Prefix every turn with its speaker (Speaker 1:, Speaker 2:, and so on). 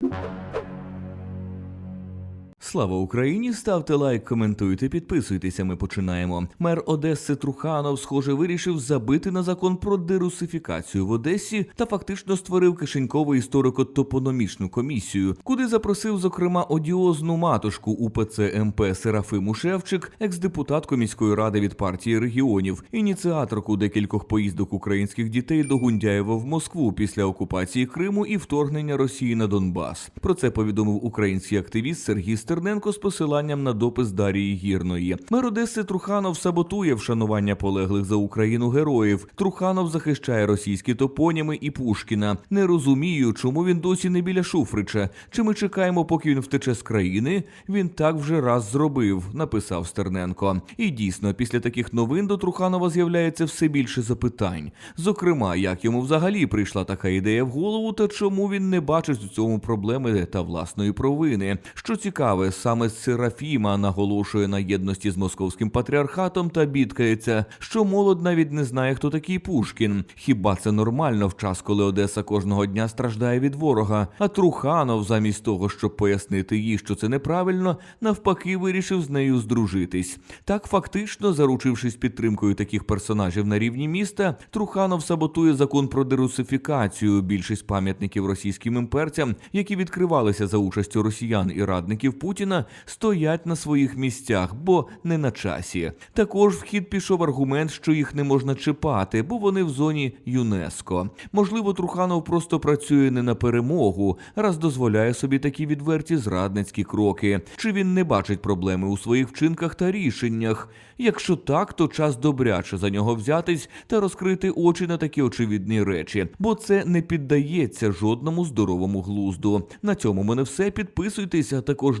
Speaker 1: you Слава Україні! Ставте лайк, коментуйте, підписуйтеся. Ми починаємо. Мер Одеси Труханов, схоже, вирішив забити на закон про дерусифікацію в Одесі та фактично створив кишенькову історико-топономічну комісію, куди запросив, зокрема, одіозну матушку УПЦ МП Серафиму Шевчик, екс-депутатку міської ради від партії регіонів, ініціаторку декількох поїздок українських дітей до Гундяєва в Москву після окупації Криму і вторгнення Росії на Донбас. Про це повідомив український активіст Сергій Стерненко з посиланням на допис Дарії Гірної. Мер Одеси Труханов саботує вшанування полеглих за Україну героїв. Труханов захищає російські топоніми і Пушкіна. Не розумію, чому він досі не біля Шуфрича. Чи ми чекаємо, поки він втече з країни? Він так вже раз зробив, написав Стерненко. І дійсно, після таких новин до Труханова з'являється все більше запитань. Зокрема, як йому взагалі прийшла така ідея в голову, та чому він не бачить у цьому проблеми та власної провини. Що цікаве, саме Серафіма наголошує на єдності з московським патріархатом та бідкається, що молодь навіть не знає, хто такий Пушкін. Хіба це нормально в час, коли Одеса кожного дня страждає від ворога? А Труханов, замість того, щоб пояснити їй, що це неправильно, навпаки, вирішив з нею здружитись. Так, фактично, заручившись підтримкою таких персонажів на рівні міста, Труханов саботує закон про дерусифікацію. Більшість пам'ятників російським імперцям, які відкривалися за участю росіян і радників Путіна, стоять на своїх місцях, бо не на часі. Також в хід пішов аргумент, що їх не можна чіпати, бо вони в зоні ЮНЕСКО. Можливо, Труханов просто працює не на перемогу, раз дозволяє собі такі відверті зрадницькі кроки. Чи він не бачить проблеми у своїх вчинках та рішеннях? Якщо так, то час добряче за нього взятись та розкрити очі на такі очевидні речі, бо це не піддається жодному здоровому глузду. На цьому мене все. Підписуйтеся, також